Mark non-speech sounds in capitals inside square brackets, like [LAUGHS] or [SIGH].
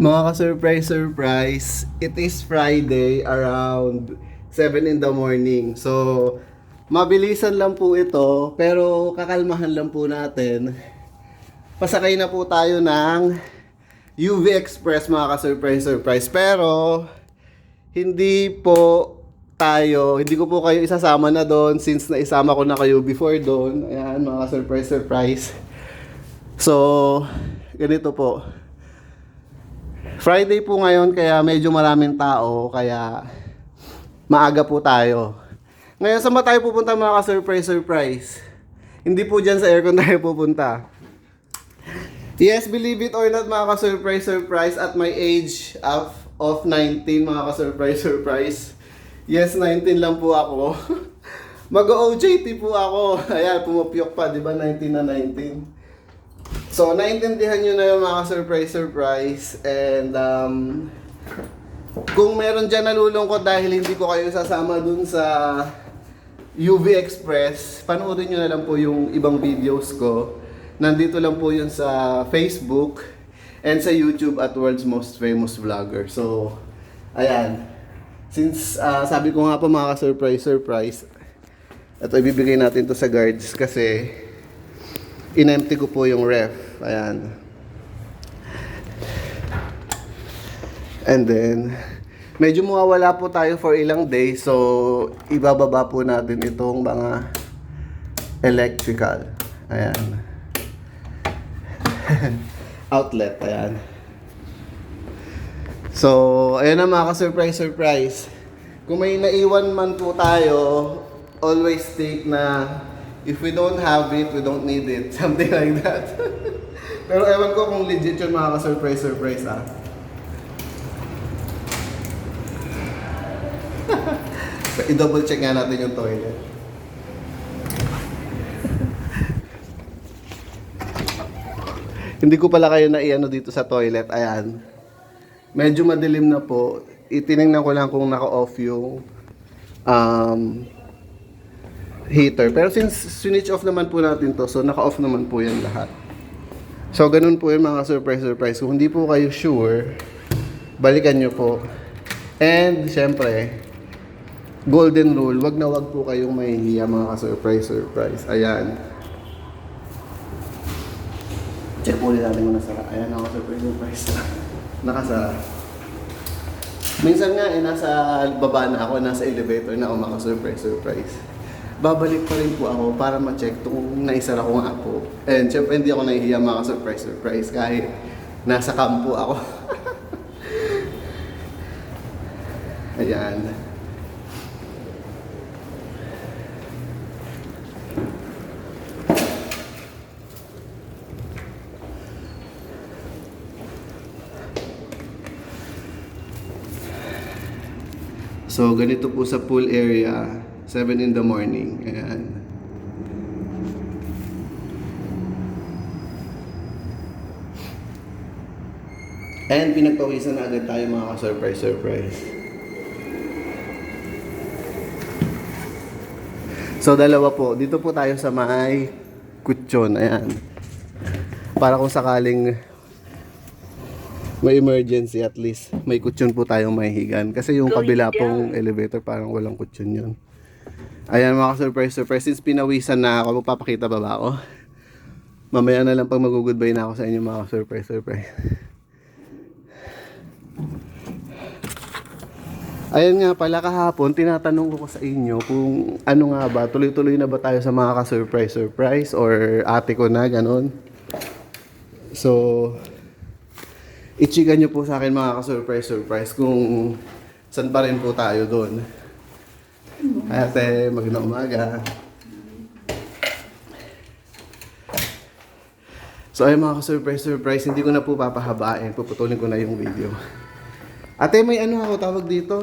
Mga ka-surprise, surprise, it is Friday around 7 in the morning. So, mabilisan lang po ito, pero kakalmahan lang po natin. Pasakay na po tayo ng UV Express mga ka-surprise, surprise. Pero, hindi po tayo, hindi ko po kayo isasama na doon since naisama ko na kayo before doon. Ayan, mga surprise, surprise. So, ganito po. Friday po ngayon kaya medyo maraming tao kaya maaga po tayo. Ngayon saan ba tayo pupunta mga ka-surprise surprise? Hindi po dyan sa aircon [LAUGHS] tayo pupunta. Yes, believe it or not mga ka-surprise surprise at my age of, of 19 mga ka-surprise [LAUGHS] surprise. Yes, 19 lang po ako. [LAUGHS] Mag-OJT po ako. Ayan, pumupyok pa, di ba? 19 na 19. So, naintindihan nyo na yung mga surprise surprise and um, kung meron dyan nalulungkot dahil hindi ko kayo sasama dun sa UV Express, panoorin nyo na lang po yung ibang videos ko. Nandito lang po yun sa Facebook and sa YouTube at World's Most Famous Vlogger. So, ayan. Since ah, sabi ko nga po mga surprise surprise, ito ibibigay natin to sa guards kasi inempty ko po yung ref. Ayan. And then, medyo mawawala po tayo for ilang days. So, ibababa po natin itong mga electrical. Ayan. [LAUGHS] Outlet. Ayan. So, ayan na mga ka-surprise, surprise. Kung may naiwan man po tayo, always take na if we don't have it, we don't need it. [LAUGHS] Something like that. [LAUGHS] Pero ewan ko kung legit yun mga ka-surprise, surprise ah. [LAUGHS] I-double check nga natin yung toilet. Hindi ko pala kayo na i-ano dito sa toilet. Ayan. Medyo madilim na po. Itinignan ko lang kung naka-off yung um, heater. Pero since switch off naman po natin to, so naka-off naman po yan lahat. So ganun po yung mga surprise surprise. Kung hindi po kayo sure, balikan nyo po. And syempre, golden rule, wag na wag po kayong mahihiya mga ka-surprise surprise. Ayan. Check po ulit natin kung nasara. Ayan, naka-surprise surprise. [LAUGHS] Nakasara. Minsan nga eh, nasa baba na ako, nasa elevator na ako maka-surprise, surprise. Babalik pa rin po ako para ma-check kung naisara ko nga po. And syempre hindi ako nahihiya maka-surprise, surprise kahit nasa kampo ako. [LAUGHS] Ayan. So, ganito po sa pool area, 7 in the morning. Ayan. And pinagpawisan na agad tayo mga ka-surprise, surprise. So, dalawa po. Dito po tayo sa may kutsyon. Ayan. Para kung sakaling may emergency at least may kutsyon po tayong mahihigan kasi yung kabila pong elevator parang walang kutsyon yun ayan mga surprise surprise since pinawisan na ako magpapakita ba ba ako [LAUGHS] mamaya na lang pag mag-goodbye na ako sa inyo mga surprise surprise Ayan nga pala kahapon, tinatanong ko sa inyo kung ano nga ba, tuloy-tuloy na ba tayo sa mga ka-surprise surprise or ate ko na, ganon. So, ichigan nyo po sa akin mga ka-surprise surprise kung saan pa rin po tayo doon. Ate, magandang umaga. So ay mga ka-surprise surprise, hindi ko na po papahabain. Puputulin ko na yung video. Ate, may ano ako tawag dito?